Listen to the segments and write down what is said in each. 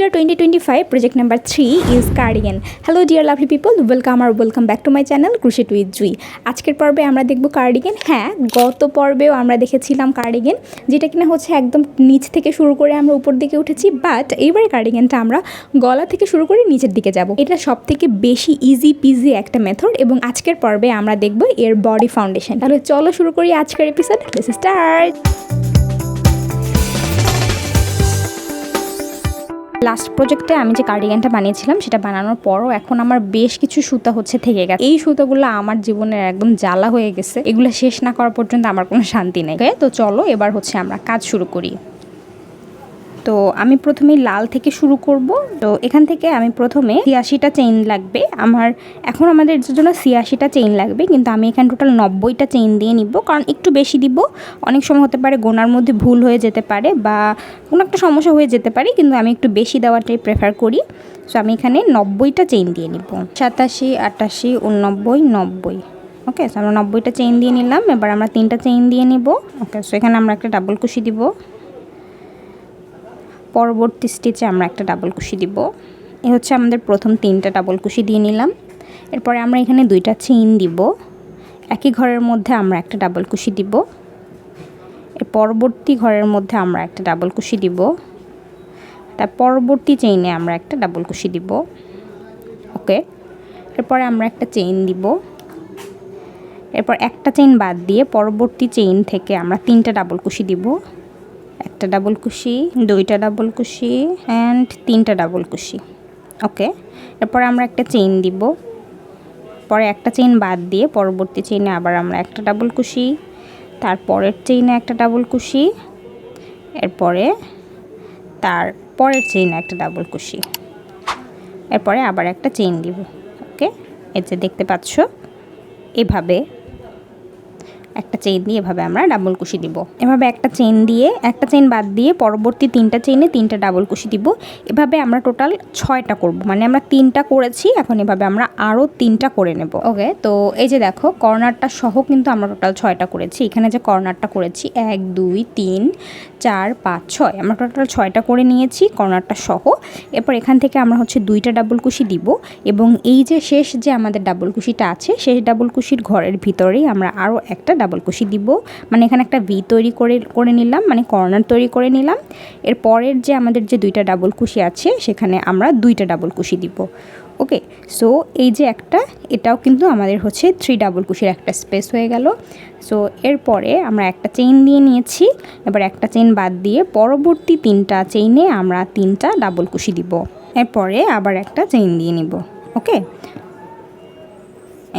Winter twenty twenty five project number three is cardigan hello dear lovely people welcome R welcome back to my channel crochet with Jui আজকের পর্বে আমরা দেখব cardigan হ্যাঁ গত পর্বেও আমরা দেখেছিলাম কার্ডিগান যেটা কিনা হচ্ছে একদম নিচ থেকে শুরু করে আমরা উপর দিকে উঠেছি বাট এইবারে কার্ডিগানটা আমরা গলা থেকে শুরু করে নিচের দিকে যাব। এটা সব থেকে বেশি ইজি পিজি একটা মেথড এবং আজকের পর্বে আমরা দেখব এর বডি ফাউন্ডেশন তাহলে চলো শুরু করি আজকের এপিসোড স্টার্ট লাস্ট প্রজেক্টে আমি যে কার্ডিগানটা বানিয়েছিলাম, সেটা বানানোর পরও এখন আমার বেশ কিছু সুতা হচ্ছে থেকে গেছে। এই সুতোগুলো আমার জীবনের একদম জ্বালা হয়ে গেছে। এগুলো শেষ না করা পর্যন্ত আমার কোনো শান্তি নেই। তো চলো এবার হচ্ছে আমরা কাজ শুরু করি। তো আমি প্রথমে লাল থেকে শুরু করব। তো এখান থেকে আমি প্রথমে ছিয়াশিটা চেইন লাগবে। আমার, এখন আমাদের জন্য ছিয়াশিটা চেইন লাগবে, কিন্তু আমি এখানে টোটাল নব্বইটা চেইন দিয়ে নিব। কারণ একটু বেশি দিব। অনেক সময় হতে পারে গোনার মধ্যে ভুল হয়ে যেতে পারে বা কোনো একটা সমস্যা হয়ে যেতে পারে, কিন্তু আমি একটু বেশি দেওয়াটাই প্রেফার করি। সো আমি এখানে নব্বইটা চেইন দিয়ে নিব। সাতাশি, আটাশি, উননব্বই, নব্বই। ওকে সো আমরা নব্বইটা চেইন দিয়ে নিলাম। এবার আমরা তিনটা চেইন দিয়ে নিব। ওকে সো এখানে আমরা একটা ডাবল কুশি দিব। পরবর্তী স্টিচে আমরা একটা ডাবল কুশি দিব। এ হচ্ছে আমাদের প্রথম তিনটা ডাবল কুশি দিয়ে নিলাম। এরপরে আমরা এখানে দুইটা চেইন দিব। একই ঘরের মধ্যে আমরা একটা ডাবল কুশি দিব। এর পরবর্তী ঘরের মধ্যে আমরা একটা ডাবল কুশি দিব। তার পরবর্তী চেইনে আমরা একটা ডাবল কুশি দিব। ওকে এরপরে আমরা একটা চেইন দিব। এরপর একটা চেইন বাদ দিয়ে পরবর্তী চেইন থেকে আমরা তিনটা ডাবল কুশি দিব। একটা ডাবল কুশি, দুইটা ডাবল কুশি অ্যান্ড তিনটা ডাবল কুশি। ওকে এরপর আমরা একটা চেইন দিব। পরে একটা চেইন বাদ দিয়ে পরবর্তী চেইনে আবার আমরা একটা ডাবল কুশি, তারপরের চেইনে একটা ডাবল কুশি, এরপরে তার পরের চেইনে একটা ডাবল কুশি। এরপরে আবার একটা চেইন দিব। ওকে এই যে দেখতে পাচ্ছ, এভাবে একটা চেইন দিয়ে এভাবে আমরা ডাবল কুশি দিব। এভাবে একটা চেইন দিয়ে, একটা চেইন বাদ দিয়ে পরবর্তী তিনটা চেইনে তিনটা ডাবল কুশি দিব। এভাবে আমরা টোটাল ছয়টা করব। মানে আমরা তিনটা করেছি, এখন এভাবে আমরা আরও তিনটা করে নেব। ওকে তো এই যে দেখো, কর্নারটা সহ কিন্তু আমরা টোটাল ছয়টা করেছি। এখানে যে কর্নারটা করেছি, এক, দুই, তিন, চার, পাঁচ, ছয়। আমরা টোটাল ছয়টা করে নিয়েছি, কর্নারটা সহ। এরপর এখান থেকে আমরা হচ্ছে দুইটা ডাবল কুশি দিব এবং এই যে শেষ যে আমাদের ডাবল কুশিটা আছে, শেষ ডাবল কুশির ঘরের ভিতরেই আমরা আরও একটা ডাবল কুশি দিব। মানে এখানে একটা ভি তৈরি করে করে নিলাম মানে কর্নার তৈরি করে নিলাম। এর পরের যে আমাদের যে দুইটা ডাবল কুশি আছে, সেখানে আমরা দুইটা ডাবল কুশি দিব। ওকে সো এই যে একটা, এটাও কিন্তু আমাদের হচ্ছে থ্রি ডাবল কুশির একটা স্পেস হয়ে গেল। সো এরপরে আমরা একটা চেইন দিয়ে নিয়েছি। এবার একটা চেইন বাদ দিয়ে পরবর্তী তিনটা চেইনে আমরা তিনটা ডাবল কুশি দিব। এরপরে আবার একটা চেইন দিয়ে নিব। ওকে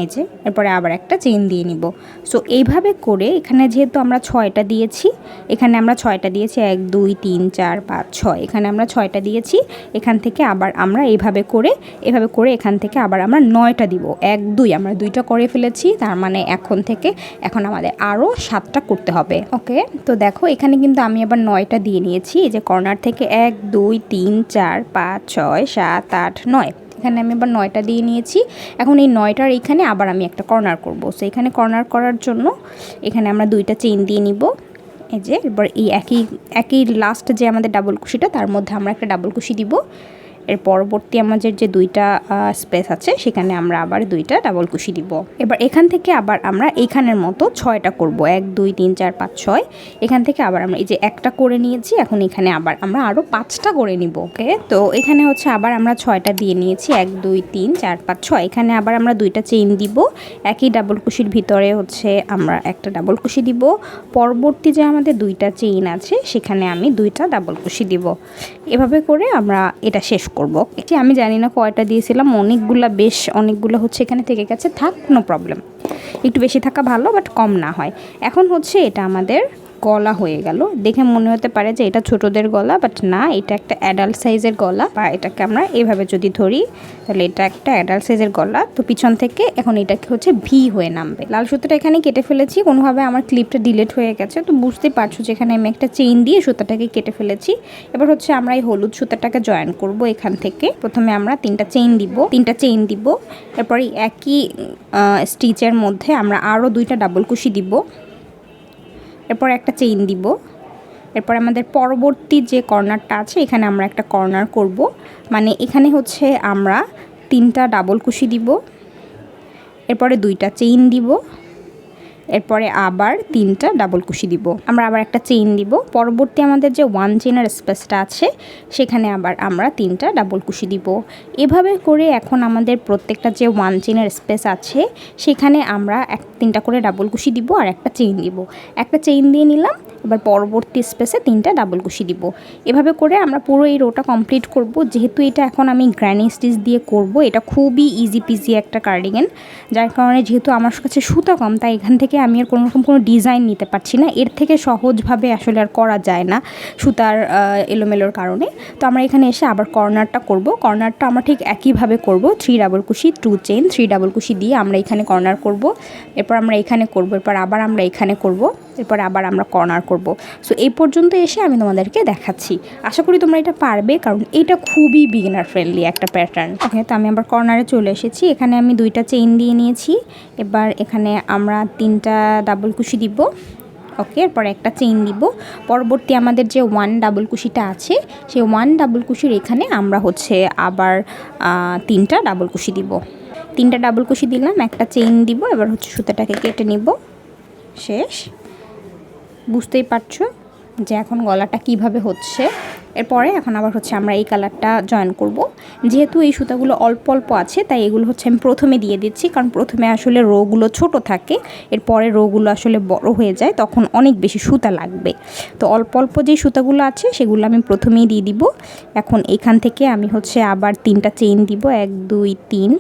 এই যে, এরপরে আবার একটা চেইন দিয়ে নিব। সো এইভাবে করে এখানে যেহেতু আমরা ছয়টা দিয়েছি, এখানে আমরা ছয়টা দিয়েছি, এক, দুই, তিন, চার, পাঁচ, ছয়। এখানে আমরা ছয়টা দিয়েছি, এখান থেকে আবার আমরা এইভাবে করে, এভাবে করে এখান থেকে আবার আমরা নয়টা দিব। এক, দুই, আমরা দুইটা করে ফেলেছি, তার মানে এখন থেকে, এখন আমাদের আরও সাতটা করতে হবে। ওকে তো দেখো, এখানে কিন্তু আমি আবার নয়টা দিয়ে নিয়েছি, এই যে কর্নার থেকে এক, দুই, তিন, চার, পাঁচ, ছয়, সাত, আট, নয়। এখানে আমি আবার নয়টা দিয়ে নিয়েছি। এখন এই নয়টার এইখানে আবার আমি একটা কর্নার করব। সো এখানে কর্নার করার জন্য এখানে আমরা দুইটা চেইন দিয়ে নিব। এই যে, এবার এই একই একই লাস্ট যে আমাদের ডাবল কুশিটা, তার মধ্যে আমরা একটা ডাবল কুশি দিব। এর পরবর্তী আমাদের যে দুইটা স্পেস আছে, সেখানে আমরা আবার দুইটা ডাবল কুশি দিব। এবার এখান থেকে আবার আমরা এইখানের মতো ছয়টা করব। এক, দুই, তিন, চার, পাঁচ, ছয়। এখান থেকে আবার আমরা এই যে একটা করে নিয়েছি, এখন এখানে আবার আমরা আরও পাঁচটা করে নিব, ওকে? তো এখানে হচ্ছে আবার আমরা ছয়টা দিয়ে নিয়েছি। এক, দুই, তিন, চার, পাঁচ, ছয়। এখানে আবার আমরা দুইটা চেইন দিব। একই ডাবল কুশির ভিতরে হচ্ছে আমরা একটা ডাবল কুশি দিব। পরবর্তী যে আমাদের দুইটা চেইন আছে, সেখানে আমি দুইটা ডাবল কুশি দিব। এভাবে করে আমরা এটা শেষ করব। এটি আমি জানি না কয়টা দিয়েছিলাম, অনেকগুলো বেশ অনেকগুলো হচ্ছে এখানে থেকে গেছে, থাক কোনো প্রবলেম একটু বেশি থাকা ভালো বাট কম না হয়। এখন হচ্ছে এটা আমাদের গলা হয়ে গেল। দেখে মনে হতে পারে যে এটা ছোটদের গলা বাট না, এটা একটা অ্যাডাল্ট সাইজের গলা। বা এটাকে আমরা এভাবে যদি ধরি, তাহলে এটা একটা অ্যাডাল্ট সাইজের গলা। তো পিছন থেকে এখন এটাকে হচ্ছে ভি হয়ে নামবে। লাল সুতোটা এখানে কেটে ফেলেছি। কোনোভাবে আমার ক্লিপটা ডিলেট হয়ে গেছে। তো বুঝতে পারছ যে এখানে আমি একটা চেইন দিয়ে সুতাটাকে কেটে ফেলেছি। এবার হচ্ছে আমরা এই হলুদ সুতাটাকে জয়েন করব এখান থেকে। প্রথমে আমরা তিনটা চেইন দিব। তিনটা চেইন দিব। এরপরে একই স্টিচের মধ্যে আমরা আরও দুইটা ডাবল কুশি দিব। এরপর একটা চেইন দিব। এরপর আমাদের পরবর্তী যে কর্নারটা আছে, এখানে আমরা একটা কর্নার করব। মানে এখানে হচ্ছে আমরা তিনটা ডাবল কুশি দিব। এরপরে দুইটা চেইন দিব। এরপরে আবার তিনটা ডাবল কুশি দিব। আমরা আবার একটা চেইন দিব। পরবর্তী আমাদের যে ওয়ান চেনের স্পেসটা আছে, সেখানে আবার আমরা তিনটা ডাবল কুশি দিব। এভাবে করে এখন আমাদের প্রত্যেকটা যে ওয়ান চেনের স্পেস আছে, সেখানে আমরা এক, তিনটা করে ডাবল কুশি দিব আর একটা চেইন দিব। একটা চেইন দিয়ে নিলাম, এবার পরবর্তী স্পেসে তিনটা ডাবল কুশি দিব। এভাবে করে আমরা পুরো এই রোটা কমপ্লিট করব। যেহেতু এটা এখন আমি গ্র্যানি স্টিচ দিয়ে করব, এটা খুবই ইজি পিজি একটা কার্ডিগান যার কারণে যেহেতু আমার কাছে সুতা কম, তাই এখান থেকে আমি আর কোনো রকম কোনো ডিজাইন নিতে পারছি না। এর থেকে সহজভাবে আসলে আর করা যায় না সুতার এলোমেলোর কারণে। তো আমরা এখানে এসে আবার কর্নারটা করব। কর্নারটা আমরা ঠিক একইভাবে করব। থ্রি ডাবল কুশি টু চেন থ্রি ডাবল কুশি দিয়ে আমরা এখানে কর্নার করব। এরপর আমরা এখানে করব। এরপর আবার আমরা এখানে করব। এরপর আবার আমরা কর্নার করব। সো এই পর্যন্ত এসে আমি তোমাদেরকে দেখাচ্ছি। আশা করি তোমরা এটা পারবে, কারণ এটা খুবই বিগিনার ফ্রেন্ডলি একটা প্যাটার্ন ওকে তো আমি আবার কর্নারে চলে এসেছি, এখানে আমি দুইটা চেইন দিয়ে নিয়েছি। এবার এখানে আমরা তিনটা ডাবল কুশি দিব। ওকে এরপর একটা চেইন দিব। পরবর্তী আমাদের যে ওয়ান ডাবল কুশিটা আছে, সেই ওয়ান ডাবল কুশির এখানে আমরা হচ্ছে আবার তিনটা ডাবল কুশি দিব। তিনটা ডাবল কুশি দিলাম, একটা চেইন দিব, এবার হচ্ছে সুতাটাকে কেটে নিব। শেষ। বুঝতেই পারছ যে এখন গলাটা কীভাবে হচ্ছে। এরপরে এখন আবার হচ্ছে আমরা এই কালারটা জয়েন করব। যেহেতু এই সুতাগুলো অল্প অল্প আছে, তাই এগুলো হচ্ছে আমি প্রথমে দিয়ে দিচ্ছি, কারণ প্রথমে আসলে রোগুলো ছোট থাকে, এরপরে রোগুলো আসলে বড় হয়ে যায়, তখন অনেক বেশি সুতা লাগবে। তো অল্প অল্প যে সুতাগুলো আছে, সেগুলো আমি প্রথমেই দিয়ে দিব। এখন এখান থেকে আমি হচ্ছে আবার তিনটা চেইন দিব, এক, দুই, তিন।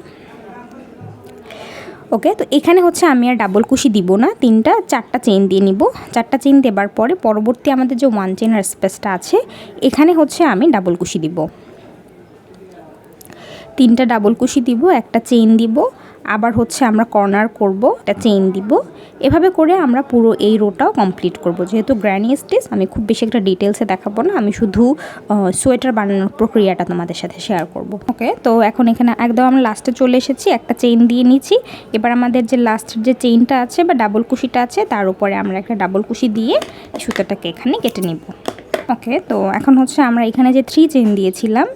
ওকে? তো এখানে হচ্ছে আমি আর ডাবল কুশি দিব না। তিনটা, চারটা চেন দিয়ে নিব। চারটা চেন দেবার পরে পরবর্তী আমাদের যে ওয়ান চেনের স্পেসটা আছে, এখানে হচ্ছে আমি ডাবল কুশি দিব। তিনটা ডাবল কুশি দিব, একটা চেইন দিব, আবার হচ্ছে আমরা কর্নার করব, একটা চেইন দিব। এভাবে করে আমরা পুরো এই রোটাও কমপ্লিট করব। যেহেতু গ্র্যানি স্টিচ আমি খুব বেশি একটা ডিটেলসে দেখাবো না, আমি শুধু সোয়েটার বানানোর প্রক্রিয়াটা তোমাদের সাথে শেয়ার করব। ওকে তো এখন এখানে একদম আমরা লাস্টে চলে এসেছি, একটা চেইন দিয়ে নিচ্ছি। এবার আমাদের যে লাস্টের যে চেইনটা আছে বা ডাবল কুশিটা আছে, তার উপরে আমরা একটা ডাবল কুশি দিয়ে সুতোটাকে এখানে কেটে নিব। ওকে তো এখন হচ্ছে আমরা এখানে যে থ্রি চেইন দিয়েছিলাম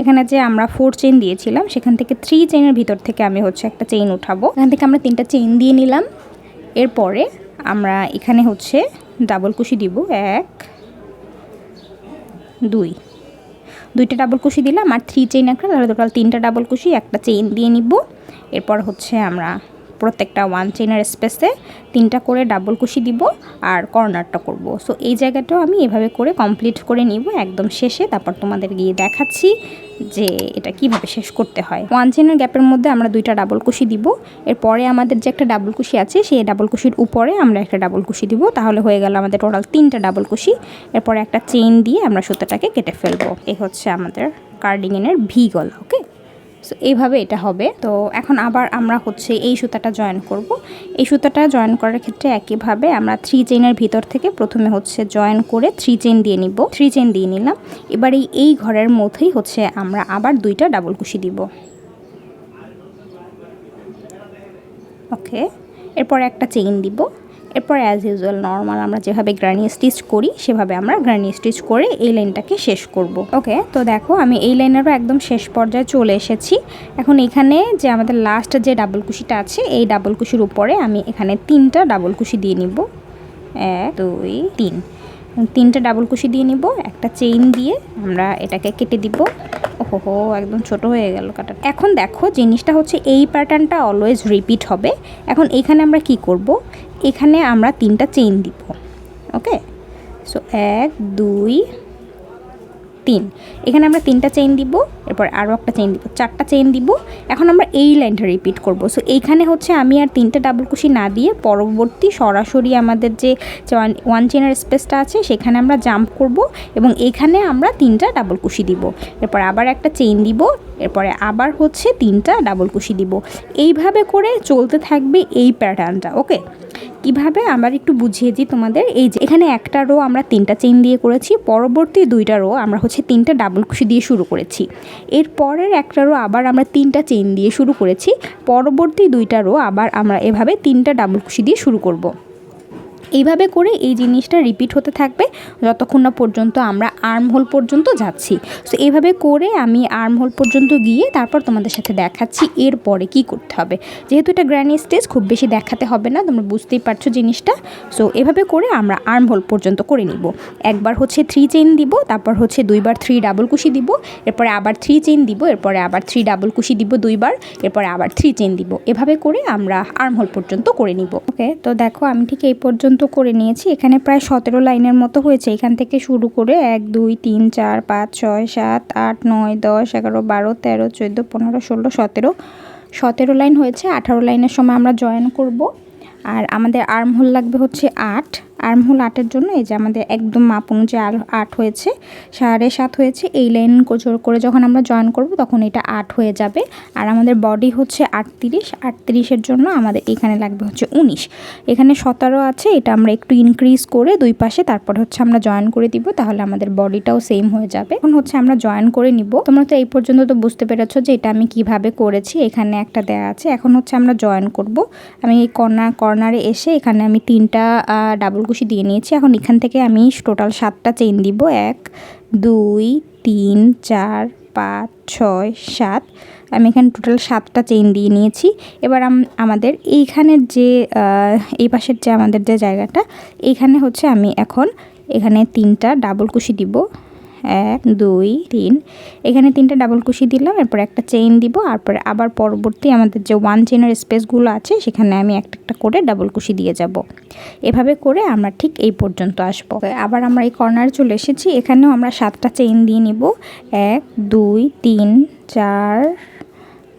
এখানে যে আমরা ফোর চেইন দিয়েছিলাম, সেখান থেকে থ্রি চেইনের ভিতর থেকে আমি হচ্ছে একটা চেইন উঠাবো। এখান থেকে আমরা তিনটা চেইন দিয়ে নিলাম। এরপরে আমরা এখানে হচ্ছে ডাবল কুশি দিব। এক, দুই। দুইটা ডাবল কুশি দিলাম, আর থ্রি চেইন একটা তাহলে টোটাল তিনটা ডাবল কুশি একটা চেইন দিয়ে নিব। এরপর হচ্ছে আমরা প্রত্যেকটা ওয়ান চেইনের স্পেসে তিনটা করে ডাবল কুশি দিব আর কর্নারটা করব। সো এই জায়গাটাও আমি এভাবে করে কমপ্লিট করে নিব একদম শেষে। তারপর তোমাদের গিয়ে দেখাচ্ছি যে এটা কীভাবে শেষ করতে হয়। ওয়ান চেনের গ্যাপের মধ্যে আমরা দুইটা ডাবল কুশি দিব। এরপরে আমাদের যে একটা ডাবল কুশি আছে, সেই ডাবল কুশির উপরে আমরা একটা ডাবল কুশি দিব। তাহলে হয়ে গেল আমাদের টোটাল তিনটা ডাবল কুশি। এরপরে একটা চেইন দিয়ে আমরা সুতাটাকে কেটে ফেলব। এ হচ্ছে আমাদের কার্ডিংয়ের ভি গলা ওকে সো এইভাবে এটা হবে। তো এখন আবার আমরা হচ্ছে এই সুতাটা জয়েন করব। এই সুতাটা জয়েন করার ক্ষেত্রে একইভাবে আমরা থ্রি চেইনের ভিতর থেকে প্রথমে হচ্ছে জয়েন করে থ্রি চেইন দিয়ে নিব। থ্রি চেইন দিয়ে নিলাম। এবার এই এই ঘরের মধ্যেই হচ্ছে আমরা আবার দুইটা ডাবল কুশি দিব। ওকে এরপর একটা চেইন দিব। এরপর অ্যাজ ইউজুয়াল নর্মাল আমরা যেভাবে গ্রানি স্টিচ করি, সেভাবে আমরা গ্রানি স্টিচ করে এই লাইনটাকে শেষ করব। ওকে তো দেখো আমি এই লাইনেরও একদম শেষ পর্যায়ে চলে এসেছি। এখন এখানে যে আমাদের লাস্ট যে ডাবল কুশিটা আছে, এই ডাবল কুশির উপরে আমি এখানে তিনটা ডাবল কুশি দিয়ে নিব। এক, দুই, তিন। তিনটা ডাবল কুশি দিয়ে নিব, একটা চেইন দিয়ে আমরা এটাকে কেটে দিব। ওহো একদম ছোট হয়ে গেল কাটা এখন দেখো, জিনিসটা হচ্ছে এই প্যাটার্নটা অলওয়েজ রিপিট হবে। এখন এখানে আমরা কি করব? এখানে আমরা তিনটা চেইন দিব ওকে সো এক, দুই, তিন। এখানে আমরা তিনটা চেইন দিব, এরপর আরও একটা চেইন দিব, চারটা চেইন দিব। এখন আমরা এই লাইনটা রিপিট করব। সো এইখানে হচ্ছে আমি আর তিনটা ডাবল কুশি না দিয়ে পরবর্তী সরাসরি আমাদের যে ওয়ান চেনের স্পেসটা আছে, সেখানে আমরা জাম্প করব এবং এখানে আমরা তিনটা ডাবল কুশি দিব। এরপর আবার একটা চেইন দিব, এরপরে আবার হচ্ছে তিনটা ডাবল কুশি দিব। এইভাবে করে চলতে থাকবে এই প্যাটার্নটা ওকে কীভাবে? আমরা একটু বুঝিয়ে দিই তোমাদের। এই যে, এখানে একটা রো আমরা তিনটা চেইন দিয়ে করেছি। পরবর্তী দুইটা রো আমরা হচ্ছে তিনটা ডাবল কুশি দিয়ে শুরু করেছি। এর পরের একটা রো আবার আমরা তিনটা চেইন দিয়ে শুরু করেছি। পরবর্তী দুইটা রো আবার আমরা এভাবে তিনটা ডাবল কুশি দিয়ে শুরু করব। এইভাবে করে এই জিনিসটা রিপিট হতে থাকবে যতক্ষণ না পর্যন্ত আমরা আর্ম হোল পর্যন্ত যাচ্ছি। সো এইভাবে করে আমি আর্ম হোল পর্যন্ত গিয়ে তারপর তোমাদের সাথে দেখাচ্ছি এরপরে কি করতে হবে। যেহেতু এটা গ্র্যানি স্টেজ খুব বেশি দেখাতে হবে না, তোমরা বুঝতেই পারছ জিনিসটা। সো এভাবে করে আমরা আর্ম হোল পর্যন্ত করে নিব। একবার হচ্ছে থ্রি চেইন দিব, তারপর হচ্ছে দুইবার থ্রি ডাবল কুশি দিব, এরপরে আবার থ্রি চেইন দিব, এরপরে আবার থ্রি ডাবল কুশি দিব দুইবার, এরপরে আবার থ্রি চেইন দিব। এভাবে করে আমরা আর্ম হোল পর্যন্ত করে নিব। ওকে তো দেখো আমি ঠিক এই পর্যন্ত করে নিয়েছি। এখানে প্রায় সতেরো লাইনের মতো হয়েছে। এখান থেকে শুরু করে এক, দুই, তিন, চার, পাঁচ, ছয়, সাত, আট, নয়, দশ, এগারো, বারো, তেরো, চোদ্দ, পনেরো, ষোলো, সতেরো। সতেরো লাইন হয়েছে। আঠারো লাইনের সময় আমরা জয়েন করব। আর আমাদের আর্মহোল লাগবে হচ্ছে আট। আর্ম হোল আটের জন্য, এই যে আমাদের একদম মাপ অনুযায়ী আট হয়েছে, সাড়ে সাত হয়েছে, এই লাইন করে যখন আমরা জয়েন করব তখন এটা আট হয়ে যাবে। আর আমাদের বডি হচ্ছে আটত্রিশ, আটত্রিশের জন্য আমাদের এখানে লাগবে হচ্ছে উনিশ। এখানে সতেরো আছে, এটা আমরা একটু ইনক্রিজ করে দুই পাশে তারপর হচ্ছে আমরা জয়েন করে দিব, তাহলে আমাদের বডিটাও সেম হয়ে যাবে। এখন হচ্ছে আমরা জয়েন করে নিব। তোমরা তো এই পর্যন্ত তো বুঝতে পেরেছ যে এটা আমি কীভাবে করেছি, এখানে একটা দেয়া আছে। এখন হচ্ছে আমরা জয়েন করব। আমি এই কর্নার কর্নারে এসে এখানে আমি তিনটা ডাবল কুশি দিয়ে নিয়েছি। এখন এখান থেকে আমি টোটাল সাতটা চেইন দিব। এক, দুই, তিন, চার, পাঁচ, ছয়, সাত। আমি এখানে টোটাল সাতটা চেইন দিয়ে নিয়েছি। এবার আমাদের এইখানের যে এই পাশের যে আমাদের যে জায়গাটা এইখানে হচ্ছে আমি এখন এখানে তিনটা ডাবল কুশি দিব। এক, দুই, তিন। এখানে তিনটে ডাবল কুশি দিলাম এরপর একটা চেইন দিব, তারপরে আবার পরবর্তী আমাদের যে ওয়ান চেইনের স্পেসগুলো আছে, সেখানে আমি একটা একটা করে ডাবল কুশি দিয়ে যাব। এভাবে করে আমরা ঠিক এই পর্যন্ত আসব। আবার আমরা এই কর্নারে চলে এসেছি, এখানেও আমরা সাতটা চেইন দিয়ে নিব। এক, দুই, তিন, চার,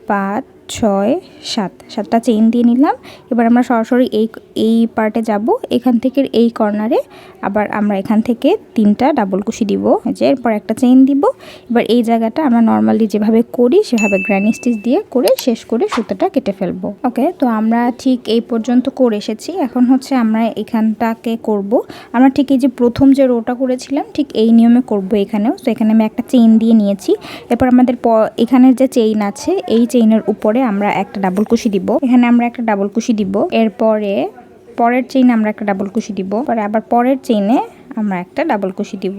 পাঁচ ছয়, সাত, সাতটা চেইন দিয়ে নিলাম। এবার আমরা সরাসরি এই এই পার্টে যাব। এখান থেকে এই কর্নারে আবার আমরা এখান থেকে তিনটা ডাবল কুশি দিব। যে, এরপর একটা চেইন দিব। এবার এই জায়গাটা আমরা নর্মালি যেভাবে করি, সেভাবে গ্র্যানি স্টিচ দিয়ে করে শেষ করে সুতোটা কেটে ফেলব। ওকে তো আমরা ঠিক এই পর্যন্ত করে এসেছি। এখন হচ্ছে আমরা এখানটাকে করব। আমরা ঠিক এই যে প্রথম যে রোটা করেছিলাম, ঠিক এই নিয়মে করব এখানেও। তো এখানে আমি একটা চেইন দিয়ে নিয়েছি। এরপর আমাদের এখানের যে চেইন আছে, এই চেইনের উপরে আমরা একটা ডাবল কুশি দিব। এখানে আমরা একটা ডাবল কুশি দিব। এরপরে পরের চেইনে আমরা একটা ডাবল কুশি দিব। পরে আবার পরের চেইনে আমরা একটা ডাবল কুশি দিব।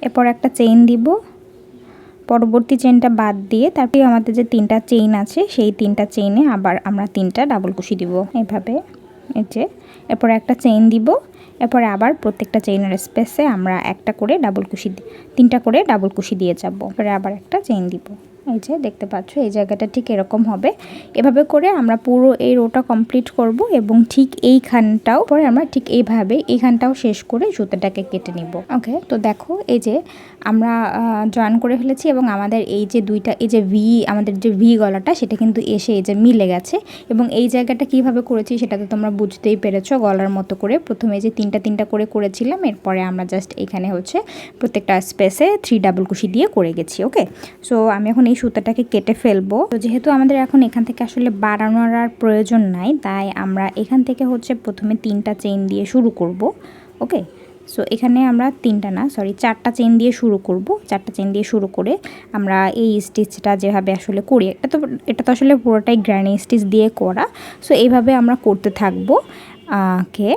এরপর একটা চেইন দিব। পরবর্তী চেইনটা বাদ দিয়ে তারপরে আমাদের যে তিনটা চেইন আছে, সেই তিনটা চেইনে আবার আমরা তিনটা ডাবল কুশি দিব। এইভাবে এই যে, এরপরে একটা চেইন দিব। এরপরে আবার প্রত্যেকটা চেইনের স্পেসে আমরা একটা করে ডাবল কুশি তিনটা করে ডাবল কুশি দিয়ে যাব। এরপরে আবার একটা চেইন দিব। এই যে দেখতে পাচ্ছ, এই জায়গাটা ঠিক এরকম হবে। এভাবে করে আমরা পুরো এই রোটা কমপ্লিট করব এবং ঠিক এইখানটাও, পরে আমরা ঠিক এইভাবে এইখানটাও শেষ করে জুতোটাকে কেটে নিব। ওকে, তো দেখো এই যে আমরা জয়েন করে ফেলেছি এবং আমাদের এই যে দুইটা, এই যে ভি আমাদের যে ভি গলাটা, সেটা কিন্তু এসে এই যে মিলে গেছে। এবং এই জায়গাটা কীভাবে করেছি সেটা তো তোমরা বুঝতেই পেরেছ, গলার মতো করে। প্রথমে যে তিনটা তিনটা করে করেছিলাম, এরপরে আমরা জাস্ট এখানে হচ্ছে প্রত্যেকটা স্পেসে থ্রি ডাবল কুশি দিয়ে করে গেছি, ওকে? সো আমি এখন এই সুতাটাকে কেটে ফেলব। তো যেহেতু আমাদের এখন এখান থেকে আসলে বাড়ানোর আর প্রয়োজন নাই, তাই আমরা এখান থেকে হচ্ছে প্রথমে তিনটা চেইন দিয়ে শুরু করব, ওকে? সো এখানে আমরা তিনটা না সরি চারটা চেন দিয়ে শুরু করব। চারটা চেন দিয়ে শুরু করে আমরা এই স্টিচটা যেভাবে আসলে করি, এটা তো এটা তো আসলে পুরোটাই গ্র্যানি স্টিচ দিয়ে করা। সো এইভাবে আমরা করতে থাকব কে?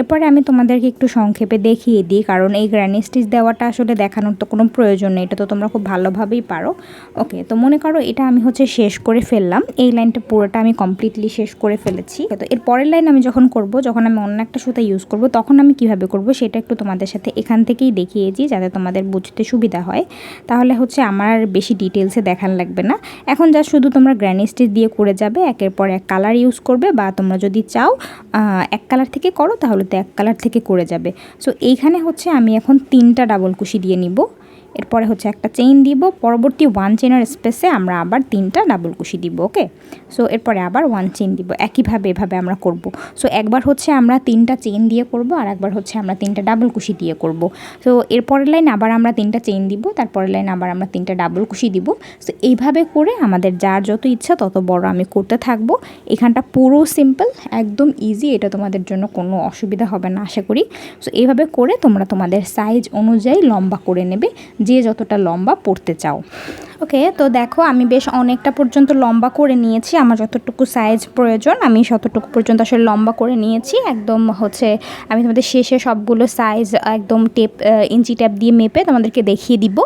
এরপরে আমি তোমাদেরকে একটু সংক্ষেপে দেখিয়ে দিই, কারণ এই গ্র্যানি স্টিচ দেওয়াটা আসলে দেখানোর তো কোনো প্রয়োজন নেই, এটা তো তোমরা খুব ভালোভাবেই পারো। ওকে তো মনে করো এটা আমি হচ্ছে শেষ করে ফেললাম, এই লাইনটা পুরোটা আমি কমপ্লিটলি শেষ করে ফেলেছি। তো এর পরের লাইন আমি যখন করব, যখন আমি অন্য একটা সুতা ইউজ করব, তখন আমি কীভাবে করব সেটা একটু তোমাদের সাথে এখান থেকেই দেখিয়েছি যাতে তোমাদের বুঝতে সুবিধা হয়। তাহলে হচ্ছে আমার বেশি ডিটেলসে দেখান লাগবে না। এখন যা শুধু তোমরা গ্র্যানি স্টিচ দিয়ে করে যাবে, একের পর এক কালার ইউজ করবে, বা তোমরা যদি চাও এক কালার থেকে করো, তাহলে তো এক কালার থেকে করে যাবে। সো এইখানে হচ্ছে আমি এখন তিনটা ডাবল কুশি দিয়ে নিব। এরপরে হচ্ছে একটা চেইন দিব, পরবর্তী ওয়ান চেনের স্পেসে আমরা আবার তিনটা ডাবল কুশি দিব ওকে সো এরপরে আবার ওয়ান চেইন দিব, একইভাবে এভাবে আমরা করব। সো একবার হচ্ছে আমরা তিনটা চেইন দিয়ে করব, আর একবার হচ্ছে আমরা তিনটা ডাবল কুশি দিয়ে করব। সো এরপরের লাইন আবার আমরা তিনটা চেইন দিব, তারপরের লাইন আবার আমরা তিনটা ডাবল কুশি দিব। সো এইভাবে করে আমাদের যার যত ইচ্ছা তত বড় আমি করতে থাকব। এখানটা পুরো সিম্পল একদম ইজি এটা তোমাদের জন্য কোনো অসুবিধা হবে না, আশা করি। সো এইভাবে করে তোমরা তোমাদের সাইজ অনুযায়ী লম্বা করে নেবে যে যতটা লম্বা পড়তে চাও। ওকে, তো দেখো আমি বেশ অনেকটা পর্যন্ত লম্বা করে নিয়েছি। আমার যতটুকু সাইজ প্রয়োজন, আমি ততটুকু পর্যন্ত আসলে লম্বা করে নিয়েছি। একদম হচ্ছে, আমি তোমাদের শেষে সবগুলো সাইজ একদম টেপ ইঞ্চি ট্যাপ দিয়ে মেপে তোমাদেরকে দেখিয়ে দিব।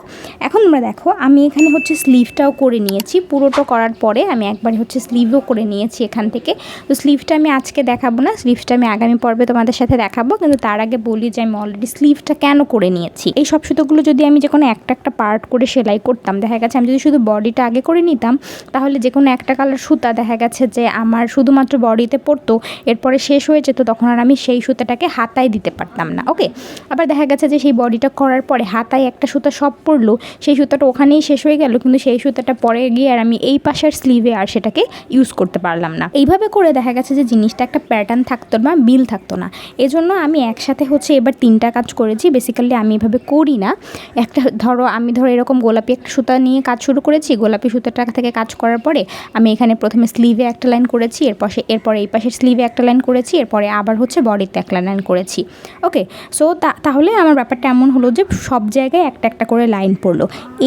এখন তোমরা দেখো, আমি এখানে হচ্ছে স্লিভটাও করে নিয়েছি। পুরোটা করার পরে আমি একবার হচ্ছে স্লিভও করে নিয়েছি এখান থেকে। তো স্লিভটা আমি আজকে দেখাবো না স্লিভটা আমি আগামী পর্বে তোমাদের সাথে দেখাবো। কিন্তু তার আগে বলি যে আমি অলরেডি স্লিভটা কেন করে নিয়েছি? এই সব সুতোগুলো যদি আমি যে কোনো একটা একটা পার্ট করে সেলাই করতাম, দেখা গেছে আমি যদি শুধু বডিটা আগে করে নিতাম, তাহলে যে কোনো একটা কালার সুতা দেখা গেছে যে আমার শুধুমাত্র বডিতে পড়তো, এরপরে শেষ হয়ে যেত, তখন আর আমি সেই সুতাটাকে হাতায় দিতে পারতাম না ওকে আবার দেখা গেছে যে সেই বডিটা করার পরে হাতায় একটা সুতা সব পড়ল, সেই সুতাটা ওখানেই শেষ হয়ে গেল, কিন্তু সেই সুতাটা পরে গিয়ে আর আমি এই পাশের স্লিভে আর সেটাকে ইউজ করতে পারলাম না। এইভাবে করে দেখা গেছে যে জিনিসটা একটা প্যাটার্ন থাকতো না বিল থাকতো না। এজন্য আমি একসাথে হচ্ছে এবার তিনটা কাজ করেছি বেসিক্যালি আমি এভাবে করি না। একটা ধরো, আমি ধরো এরকম গোলাপি একটা সুতা নিয়ে কাজ শুরু করেছি, গোলাপি সুতাটা থেকে কাজ করার পরে আমি এখানে প্রথমে স্লিভে একটা লাইন করেছি, এরপর এরপরে এই পাশের স্লিভে একটা লাইন করেছি, এরপরে আবার হচ্ছে বডিতে একটা লাইন করেছি। ওকে সো তাহলে আমার ব্যাপারটা এমন হলো যে সব জায়গায় একটা একটা করে লাইন পড়ল।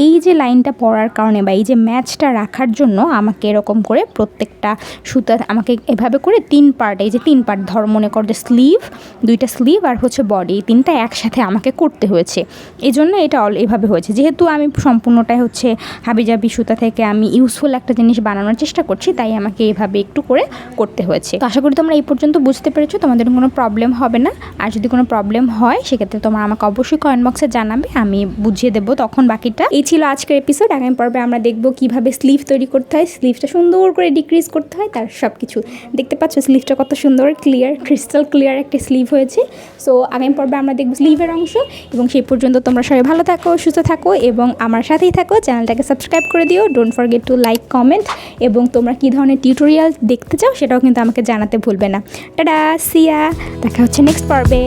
এই যে লাইনটা পড়ার কারণে বা এই যে ম্যাচটা রাখার জন্য আমাকে এরকম করে প্রত্যেকটা সুতা আমাকে এভাবে করে তিন পার্ট এই যে তিন পার্ট ধর, মনে কর যে স্লিভ দুইটা স্লিভ আর হচ্ছে বডি এই তিনটা একসাথে আমাকে করতে হয়েছে। এই জন্য এটা অল এভাবে হয়েছে। যেহেতু আমি সম্পূর্ণটাই হচ্ছে হাবিজাবি সুতা থেকে আমি ইউজফুল একটা জিনিস বানানোর চেষ্টা করছি, তাই আমাকে এইভাবে একটু করে করতে হয়েছে। তো আশা করি তোমরা এই পর্যন্ত বুঝতে পেরেছ, তোমাদের কোনো প্রবলেম হবে না। আর যদি কোনো প্রবলেম হয়, সেক্ষেত্রে তোমরা আমাকে অবশ্যই কমেন্ট বক্সে জানাবে, আমি বুঝিয়ে দেবো তখন বাকিটা। এই ছিল আজকের এপিসোড আগামী পর্বে আমরা দেখব কীভাবে স্লিভ তৈরি করতে হয় স্লিভটা সুন্দর করে ডিক্রিজ করতে হয়, তার সব কিছু দেখতে পাচ্ছ স্লিভটা কত সুন্দর ক্লিয়ার ক্রিস্টাল ক্লিয়ার একটা স্লিভ হয়েছে। সো আগামী পর্বে আমরা দেখব স্লিভের অংশ, এবং সেই পর্যন্ত তোমরা সবাই ভালো থাকো, সুস্থ থাকো, এবং আমার সাথেই থাকো চ্যানেলটাকে সাবস্ক্রাইব করে দিও। Don't forget to like comment এবং তোমরা কী ধরনের টিউটোরিয়াল দেখতে চাও সেটাও কিন্তু আমাকে জানাতে ভুলবে না। টাটা সিয়া দেখা হচ্ছে নেক্সট পর্বে।